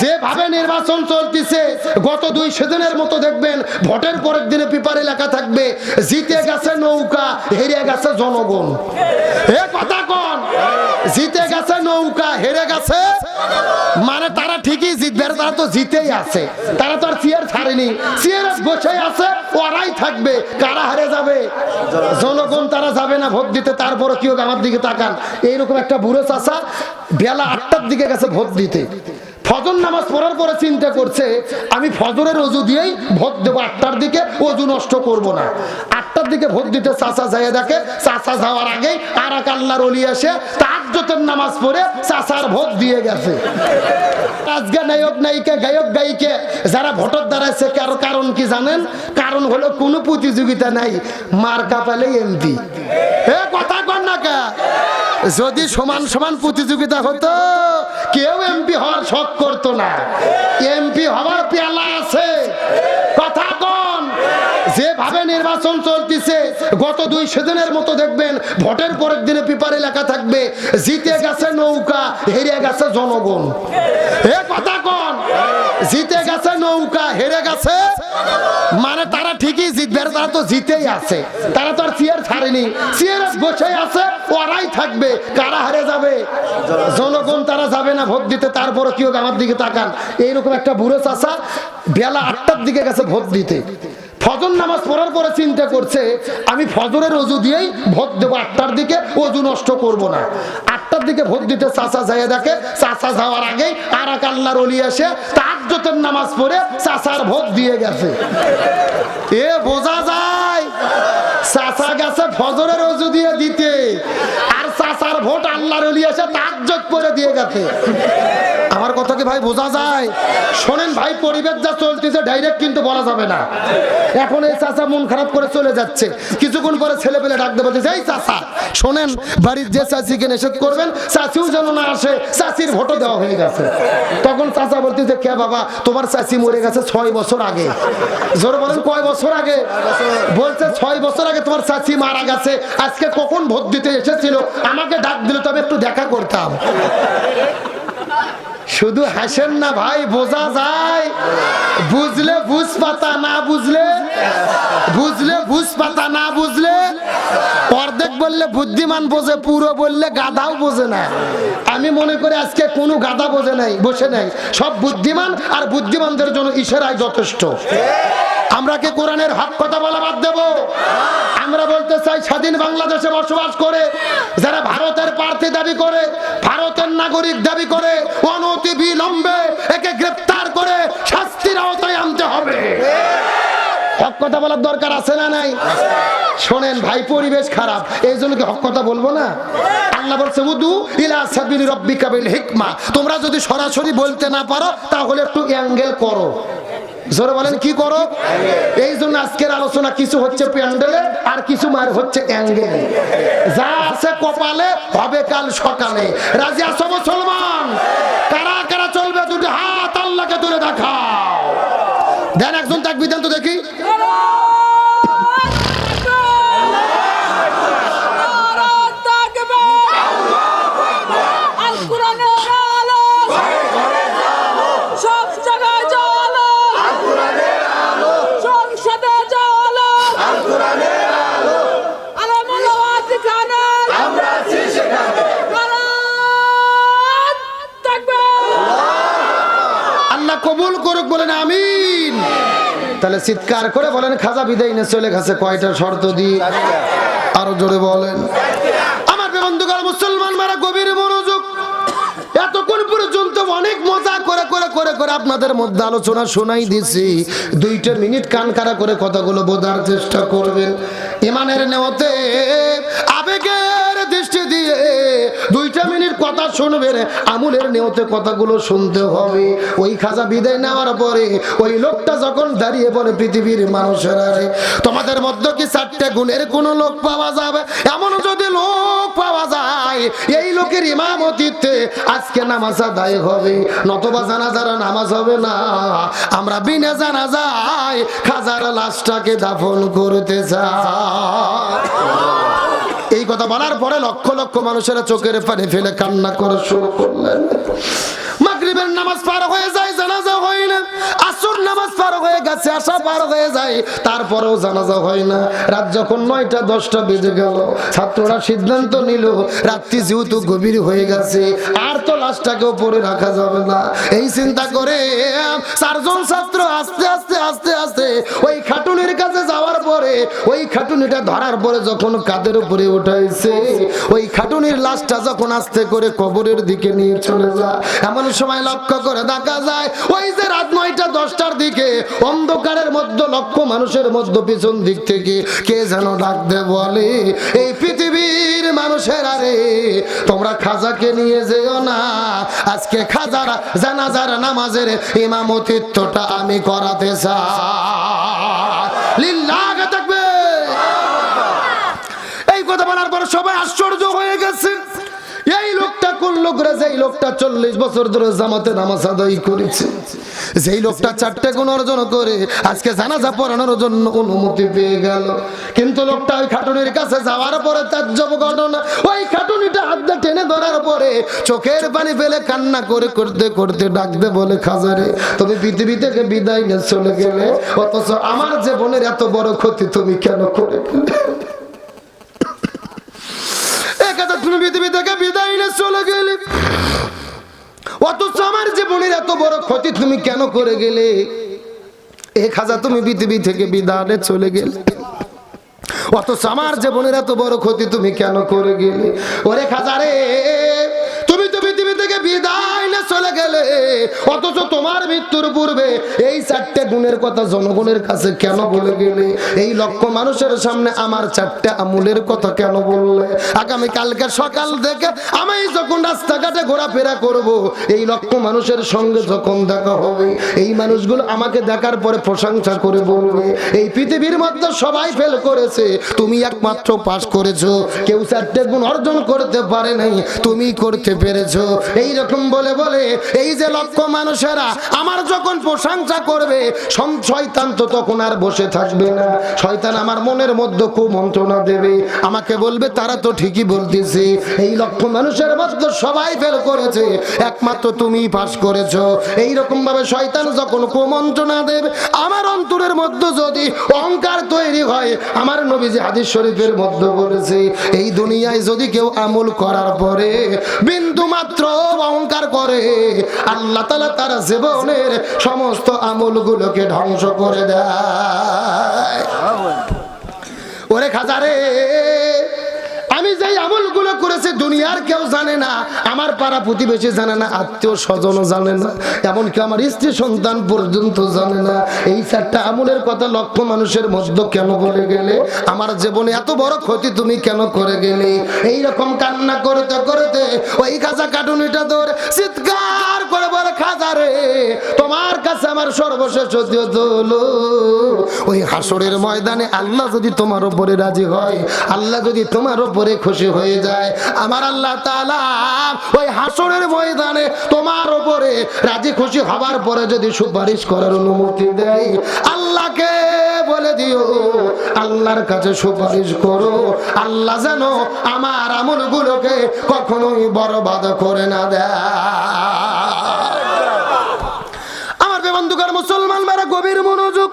যেভাবে নির্বাচন চলতেছে, গত দুই সেদিনের মতো দেখবেন, ভোটের পরের দিনে পেপারে লেখা থাকবে, জিতে গেছে নৌকা, হেরে গেছে জনগণ। এ কথা কোন, জিতে গেছে নৌকা, হেরে গেছে মানে তারা ঠিকই জিতবে তারা তো জিতেই আছে। তারা তো আর চেয়ার ছাড়েনি। চেয়ার বসে আছে, ওরাই থাকবে, কারা হারে যাবে? জনগণ তারা যাবে না ভোট দিতে তারপরে কি হোক আমার দিকে তাকান। এইরকম একটা বুড়ো চাষা, বেলা আটটার দিকে গেছে ভোট দিতে। ফজর নামাজ পড়ার পরে চিন্তা করছে, আমি ফজরের অজু দিয়েই ভোট দেবো, আটটার দিকে অজু নষ্ট করব না। আটটার দিকে ভোট দিতে চাষা যাইয়ে দেখে চাষা যাওয়ার আগেই আর এক আল্লাহর অলি এসে তাজ্জতের নামাজ পড়ে চাষার ভোট দিয়ে গেছে। আজকে নায়ক নায়িকা, গায়ক গায়িকে, যারা কারণ কি জানেন? কারণ হলো কোনো প্রতিযোগিতা নাই মার কাপালে এমপি। কথা কর না কা? যদি সমান সমান প্রতিযোগিতা হতো, কেউ এমপি হওয়ার শখ করতো না। এমপি হওয়ার পেলা আছে। কথা কন। যেভাবে নির্বাচন চলতেছে, গত দুই সেদিনের মতো দেখবেন, ভোটের পরের দিনে পেপারে লেখা থাকবে, জিতে গেছে নৌকা, হেরে গেছে জনগণ। এ কথা কন। জিতে গেছে, নৌকা হেরে গেছে। মানে তারা ঠিকই জিতবে, তারা তো জিতেই আছে। তারা তো আর চেয়ার ছাড়েনি। চেয়ার বসে আছে, ওরাই থাকবে, কারা হারে যাবে? জনগণ তারা যাবে না ভোট দিতে তারপরে কি হোক আমার দিকে তাকান। এইরকম একটা বুড়ো চাষা বেলা আটটার দিকে গেছে ভোট দিতে। ফজর নামাজ পড়ার পরে চিন্তা করছে, আমি ফজরের অজু দিয়েই ভোট দেবো, আটটার দিকে অজু নষ্ট করব না। আটটার দিকে ভোট দিতে চাষা যাইয়ে দেখে চাষা যাওয়ার আগেই আর এক আল্লাহর অলি এসে তাজ্জতের নামাজ পড়ে চাষার ভোট দিয়ে গেছে। এ বোঝা যায় চাষা গেছে ফজরের অজু দিয়ে দিতে। আর চাষার ভোট আল্লাহর এসে তাজ্জত করে দিয়ে গেছে। আমার কথা কি ভাই বোঝা যায়? শোনেন ভাই, পরিবেশ যা চলতেছে ডাইরেক্ট কিন্তু বলা যাবে না। এখন এই চাচা মন খারাপ করে চলে যাচ্ছে। কিছুক্ষণ পরে ছেলে পেলে ডাকতে বলতেছে, এই চাচা, শোনেন, বাড়ির যে চাচিকে নিষেধ করবেন, চাচিও যেন না আসে, চাচির ভোটও দেওয়া হয়ে গেছে। তখন চাচা বলতেছে, কে বাবা, তোমার চাচি মরে গেছে ছয় বছর আগে। জোর বলেন, কয় বছর আগে? বলছে, ছয় বছর আগে তোমার চাচি মারা গেছে, আজকে কখন ভোট দিতে এসেছিল? আমাকে ডাক দিলে তবে একটু দেখা করতাম। শুধু হাসেন না ভাই, বোঝা যায়। বুঝলে বুঝ পাতা না বুঝলে? বুঝলে বুঝ পাতা না বুঝলে? অর্ধেক বললে বুদ্ধিমান বোঝে, পুরো বললে গাধাও বোঝে না। আমি মনে করি আজকে কোনো গাধা বোঝে নাই, বসে নাই। সব বুদ্ধিমান আর বুদ্ধিমানদের জন্য ইশারায় যথেষ্ট। আমরা কি কোরআনের হক কথা বলা বাদ দেব? আমরা বলতে চাই, স্বাধীন বাংলাদেশে বসবাস করে, যারা ভারতের প্রার্থী দাবি করে, ভারতের নাগরিক দাবি করে, অনতি বিলম্বে একে গ্রেপ্তার করে শাস্তির আওতায় আনতে হবে। হক কথা বলার দরকার আছে না নাই? শোনেন, ভাই, পরিবেশ খারাপ। এই জন্য কি হক কথা বলব না? আল্লাহ বলছে, উদু ইলা সাবিলি রব্বিকা বিল হিকমা। তোমরা যদি সরাসরি বলতে না পারো, তাহলে একটু অ্যাঙ্গেল করো। জোরে বলেন, কি করো? এই জন্য আজকের আলোচনা কিছু হচ্ছে প্যান্ডেলে আর কিছু মার হচ্ছে অ্যাঙ্গেলে। যা আছে কপালে হবে কাল সকালে। রাজি আছো মুসলমান? কারা কারা চলবে দুটো হাত আল্লাহকে তুলে দেখা দেন একজন তাকবি দেন তো দেখি। তাহলে চিৎকার করে বলেন, খাজা বিদায় নিয়ে চলে গেছে, কয়টা শর্ত দিয়ে? আরও জোরে বলেন, আমার বন্ধুগণ মুসলমান মারা গভীর মনোযোগ। এতক্ষণ পর্যন্ত অনেক মজা করে করে করে করে আপনাদের মধ্যে আলোচনা শোনাই দিছি। দুইটা মিনিট কান কারা করে কথাগুলো বোঝার চেষ্টা করবেন। ইমানের নেওয়াতে আবেগের কথা শুনবেন আমুলের নেওতে কথাগুলো শুনতে হবে। ওই খাজা বিদায় নেওয়ার পরে ওই লোকটা যখন দাঁড়িয়ে পড়ে পৃথিবীর মানুষেরা রে, তোমাদের মধ্যে কি চারটে গুণের কোন লোক পাওয়া যাবে? এমন যদি লোক পাওয়া যায়, এই লোকের ইমামতিতে আজকে নামাজ আদায় হবে, নতবা জানাজার নামাজ হবে না। আমরা বিনা জানা যায় খাজার লাশটাকে দাফন করতে চাই। কথা বলার পরে লক্ষ লক্ষ মানুষেরা চোখের পানি ফেলে কান্না করা শুরু করলেন। মাগরিবের নামাজ পার হয়ে যায়, জানাজা হয় না। আসো নামাজ পার হয়ে গেছে, আশা পার হয়ে যায়, তারপরেও জানাজা হয় না। রাত যখন নয়টা, দশটা বেজে গেল, ছাত্ররা সিদ্ধান্ত নিল, রাত্রি যেহেতু গভীর হয়ে গেছে, আর তো লাশটাকে উপরে রাখা যাবে না। এই চিন্তা করে চারজন ছাত্র আস্তে আস্তে আস্তে আস্তে ওই খাটুনির কাছে যাওয়ার পরে, ওই খাটুনিটা ধরার পরে যখন কাদের উপরে উঠাইছে, ওই খাটুনির লাশটা যখন আস্তে করে কবরের দিকে নিয়ে চলে যায়, এমন সময় লক্ষ্য করে দেখা যায়, ওই যে রাত নয়টা, দশটার দিকে অন্ধকারের মধ্যে, লক্ষ মানুষের মধ্যে, পিছন দিক থেকে কে যেন ডাকতে বলে, এই পৃথিবীর মানুষের আরে তোমরা খাজাকে নিয়ে যেও না। আজকে খাজার জানাজার নামাজের ইমামতিত্বটা আমি করাতে চাই। এই কথা বলার পর সবাই আশ্চর্য লোকটা চল্লিশ বছর ধরে জামাতে নামাজ আদায় করেছে। যেই লোকটা চারটে গুণ অর্জন করে, আজকে জানাজা পড়ানোর জন্য অনুমতি পেয়ে গেল। কিন্তু লোকটা ওই খাটুনির কাছে যাওয়ার পরে তার জব ঘটনা, ওই খাটুনিটা হাত দিয়ে টেনে ধরার পরে চোখের পানি ফেলে কান্না করে করতে করতে ডাকতে বলে খাজারে, তুমি পৃথিবী থেকে বিদায় নিয়ে চলে গেলে? অথচ আমার যে বোনের এত বড় ক্ষতি তুমি কেন করে গেলে? একাদা তুমি পৃথিবী থেকে বিদায় নিয়ে চলে গেলে। অথচ আমার জীবনের এত বড় ক্ষতি তুমি কেন করে গেলে? এক হাজার তুমি পৃথিবী থেকে বিদায় চলে গেলে। অথচ আমার জীবনের এত বড় ক্ষতি তুমি কেন করে গেলে? ওরে খাজারে! গেলে। অথচ তোমার মৃত্যুর পূর্বে এই চারটে গুণের কথা জনগণের কাছে কেন বলে গেলে? এই লক্ষ মানুষের সামনে আমার চারটে আমুলের কথা কেন বললে? আগামী কালকে সকাল থেকে আমি যখন রাস্তাঘাটে ঘোরাফেরা করব, এই লক্ষ মানুষের সঙ্গে যখন দেখা হবে, এই মানুষগুলো আমাকে দেখার পরে প্রশংসা করে বলবে, এই পৃথিবীর মধ্যে সবাই ফেল করেছে, তুমি একমাত্র পাস করেছ, কেউ চারটে গুণ অর্জন করতে পারে নাই, তুমি করতে পেরেছ। এই রকম বলে বলে এই যে লক্ষ মানুষেরা আমার যখন প্রশংসা করবে শয়তান তো তখন আর বসে থাকবে না। শয়তান আমার মনের মধ্যে খুব মন্ত্রণা দেবে। আমাকে বলবে, তারা তো ঠিকই বলতেছে। এই লক্ষ মানুষের মধ্যে সবাই ফেল করেছে। একমাত্র তুমি পাস করেছ। এই রকম ভাবে শয়তান যখন কুমন্ত্রণা দেবে, আমার অন্তরের মধ্যে যদি অহংকার তৈরি হয়, আমার নবীজি হাদিস শরীফের মধ্যে বলেছে, এই দুনিয়ায় যদি কেউ আমল করার পরে বিন্দু মাত্র অহংকার করে আল্লাহ তালা তার জীবনের সমস্ত আমলগুলোকে ধ্বংস করে দেয়। ওরে খাজারে আমি যেই আমলগুলো করেছি দুনিয়ার কেউ জানে না, আমার পাড়া প্রতিবেশী জানে না, আত্মীয় স্বজনও জানে না, এমনকি আমার স্ত্রী সন্তান পর্যন্ত জানে না। এই চারটা আমলের কথা লক্ষ মানুষের মধ্যে কেন বলে গেলে? আমার জীবনে এত বড় ক্ষতি তুমি কেন করে গেলে? এই রকম কান্না করতে করতে ওই কাঁচা কাটুনিটা ধরে, চিৎকার আল্লাহ যদি তোমার উপরে রাজি হয়, আল্লাহ যদি তোমার উপরে খুশি হয়ে যায়, আমার আল্লাহ ওই হাসরের ময়দানে তোমার উপরে রাজি খুশি হবার পরে যদি সুপারিশ করার অনুমতি দেয়, আল্লাহকে বলে দিও, আল্লাহর কাছে সুপারিশ করো। আল্লাহ যেন আমার আমলগুলোকে কখনোই বরবাদ করে না দেয় আমার বেবন্ধুকার মুসলমান মারা গভীর মনোযোগ।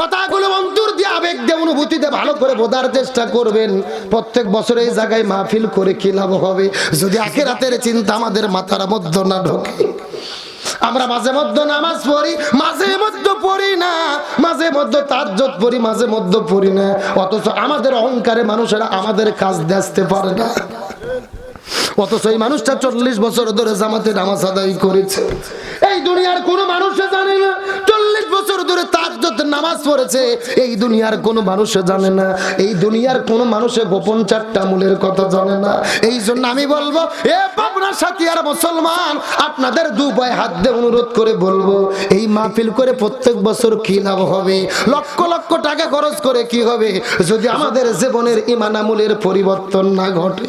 কথাগুলো অন্তর দিয়ে আবেগ দিয়ে অনুভূতিতে ভালো করে বোঝার চেষ্টা করবেন। প্রত্যেক বছর এই জায়গায় মাহফিল করে কি লাভ হবে? যদি আখেরাতের চিন্তা আমাদের মাথার মধ্যে না ঢোকে। আমরা মাঝে মধ্যে নামাজ পড়ি, মাঝে মধ্যে পড়ি না। মাঝে মধ্যে তাজ্জত পড়ি, মাঝে মধ্যে পড়ি না। অথচ আমাদের অহংকারে মানুষেরা আমাদের কাজ দেখতে পারে না। অথচ এই মানুষটা চল্লিশ বছর ধরে জামাতে নামাজ আদায় করেছে। এই দুনিয়ার কোন মানুষ জানে না। চল্লিশ বছর ধরে তার নামাজ পড়েছে, এই দুনিয়ার কোন মানুষ জানে না। এই দুনিয়ার কোন মানুষে গোপন চারটা মূলের কথা জানে না। এই জন্য আমি বলব, এ পাবনার সাথী আর মুসলমান, আপনাদের দু পায়ে হাত দিয়ে অনুরোধ করে বলব, এই মাহফিল করে প্রত্যেক বছর কি লাভ হবে? লক্ষ লক্ষ টাকা খরচ করে কি হবে? যদি আমাদের জীবনের ইমান আমলের পরিবর্তন না ঘটে।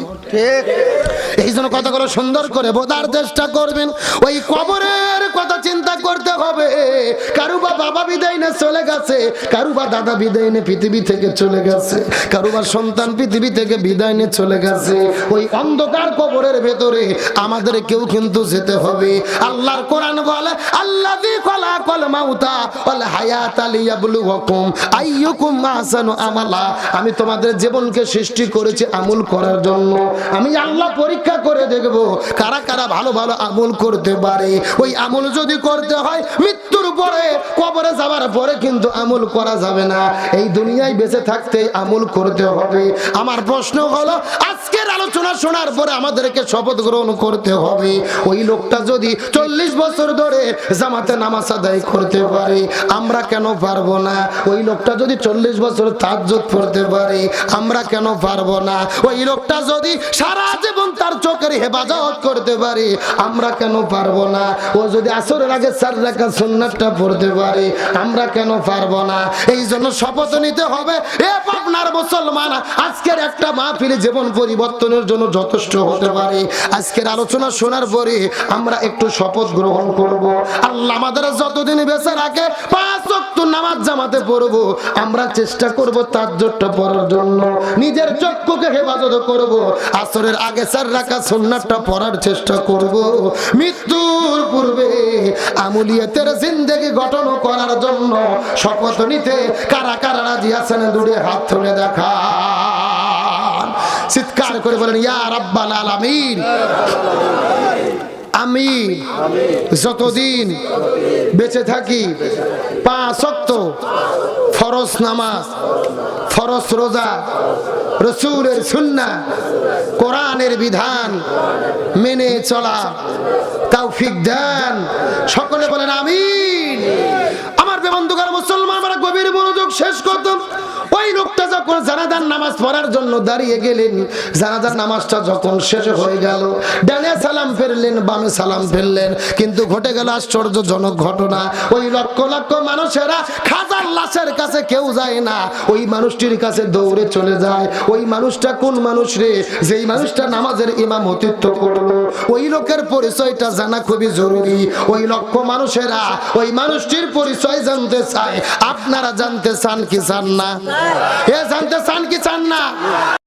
এই জন্য কথাগুলো সুন্দর করে বোঝার চেষ্টা করবেন। ওই কবরের কথা চিন্তা করতে হবে। কারু বাবা বাবা বিদায় নিয়ে চলে গেছে, কারুবা দাদা বিদায় নিয়ে পৃথিবী থেকে চলে গেছে কারুবার সন্তান পৃথিবী থেকে বিদায় নিয়ে চলে গেছে। ওই অন্ধকার কবরের ভেতরে আমাদের কেউ কিন্তু যেতে হবে। আল্লাহর কোরআন বলে, আল্লাযী খলাকাল মাউতা ওয়াল হায়াতা লিয়াবলুয়াকুম আইয়ুকুম আহসানু আমালা। আমি তোমাদের জীবনকে সৃষ্টি করেছি আমল করার জন্য। আমি আল্লাহ পরীক্ষা করে দেখব কারা কারা ভালো ভালো আমল করতে পারে। ওই আমল যদি করতে হয়, মৃত্যুর পরে, কবরে যাবার পরে কিন্তু আমল করা যাবে না। এই দুনিয়ায় বেঁচে থাকতে আমল করতে হবে। আমার প্রশ্ন হলো, আজকের আলোচনা শোনার পরে আমাদেরকে শপথ গ্রহণ করতে হবে। ওই লোকটা যদি চল্লিশ বছর ধরে জামাতে নামাজ আদায় করতে পারে, আমরা কেন পারব না? ওই লোকটা যদি চল্লিশ বছর তাজ্জত পড়তে পারে, আমরা কেন পারব না? ওই লোকটা যদি সারা জীবন তার চোখের হেফাজত করতে পারে, আমরা কেন পারব না? ও যদি আসরের আগে চার রাখা সুন্নাতটা পড়তে পারে, আমরা কেন পারব না? এই জন্য শপথ নিতে হবে, এ আপনার মুসলমান, আজকের একটা মাহফিলে জীবন পরিবর্তনের জন্য যথেষ্ট হতে পারে। আজকের আলোচনা শোনার পরে আমরা একটু শপথ গ্রহণ করব। আল্লাহ আমাদের যতদিন বেঁচে রাখে, পাঁচ ওয়াক্ত নামাজ জামাতে পড়ব। আমরা চেষ্টা করব তার জোরটা পড়ার জন্য। নিজের চক্ষুকে হেফাজত করব। আসরের আগে চার রাখা সুন্নাতটা পড়ার চেষ্টা করব। মৃত্যুর পূর্বে আমুলিয়াতের জিন্দেগি গঠন করার জন্য শপথ নিতে কারা কারা রাজি আছেন দূরে হাত তুলে দেখা চিৎকার করে বলেন, ইয়া রাব্বাল আলামিন। আমি যতদিন বেঁচে থাকি, পাঁচ অক্ত ফরজ নামাজ, ফরজ রোজা, রসুলের সুন্না কোরআনের বিধান মেনে চলা তৌফিক দেন। সকলে বলেন আমিন। আমার বেবন্ধুকার মুসলমান গভীর মনোযোগ শেষ করতাম পড়ার জন্য দাঁড়িয়ে গেলেন। জানাজার নামাজটা যখন শেষ হয়ে গেল, ডানে সালাম ফেরলেন বামে সালাম ফেললেন। কিন্তু ঘটে গেল আশ্চর্যজনক ঘটনা। ওই লক্ষ লক্ষ মানুষেরা খাজার লাশের কাছে কেউ যায় না। ওই মানুষটির কাছে দৌড়ে চলে যায়। ওই মানুষটা কোন মানুষ রে? যেই মানুষটা নামাজের ইমাম অতিত্ব করল। ওই লোকের পরিচয়টা জানা খুবই জরুরি। ওই লক্ষ মানুষেরা ওই মানুষটির পরিচয় জানতে চায়। আপনারা জানতে চান কি চান না? এ জানতে চান কি চান না।